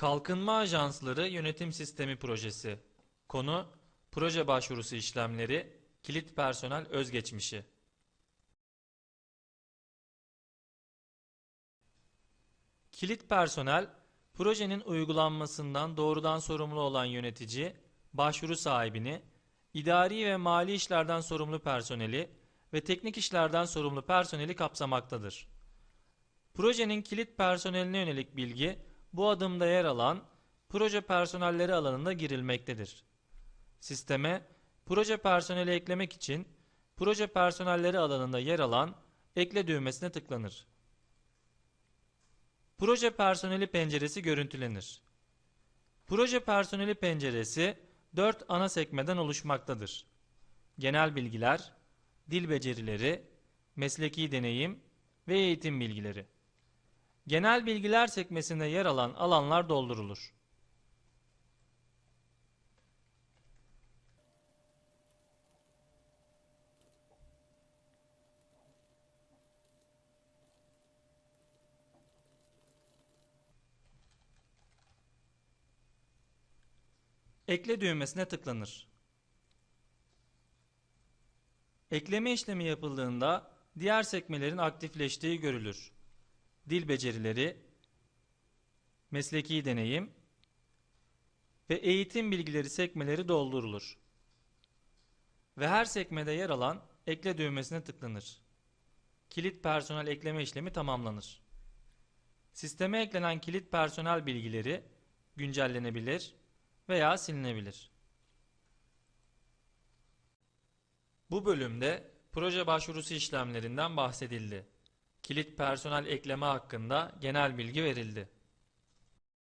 Kalkınma Ajansları Yönetim Sistemi Projesi Konu Proje başvurusu işlemleri Kilit personel özgeçmişi Kilit personel, projenin uygulanmasından doğrudan sorumlu olan yönetici, başvuru sahibini, idari ve mali işlerden sorumlu personeli ve teknik işlerden sorumlu personeli kapsamaktadır. Projenin kilit personeline yönelik bilgi bu adımda yer alan proje personelleri alanında girilmektedir. Sisteme proje personeli eklemek için proje personelleri alanında yer alan ekle düğmesine tıklanır. Proje personeli penceresi görüntülenir. Proje personeli penceresi 4 ana sekmeden oluşmaktadır. Genel bilgiler, dil becerileri, mesleki deneyim ve eğitim bilgileri. Genel bilgiler sekmesinde yer alan alanlar doldurulur. Ekle düğmesine tıklanır. Ekleme işlemi yapıldığında diğer sekmelerin aktifleştiği görülür. Dil becerileri, mesleki deneyim ve eğitim bilgileri sekmeleri doldurulur. Ve her sekmede yer alan ekle düğmesine tıklanır. Kilit personel ekleme işlemi tamamlanır. Sisteme eklenen kilit personel bilgileri güncellenebilir veya silinebilir. Bu bölümde proje başvurusu işlemlerinden bahsedildi. Kilit personel ekleme hakkında genel bilgi verildi.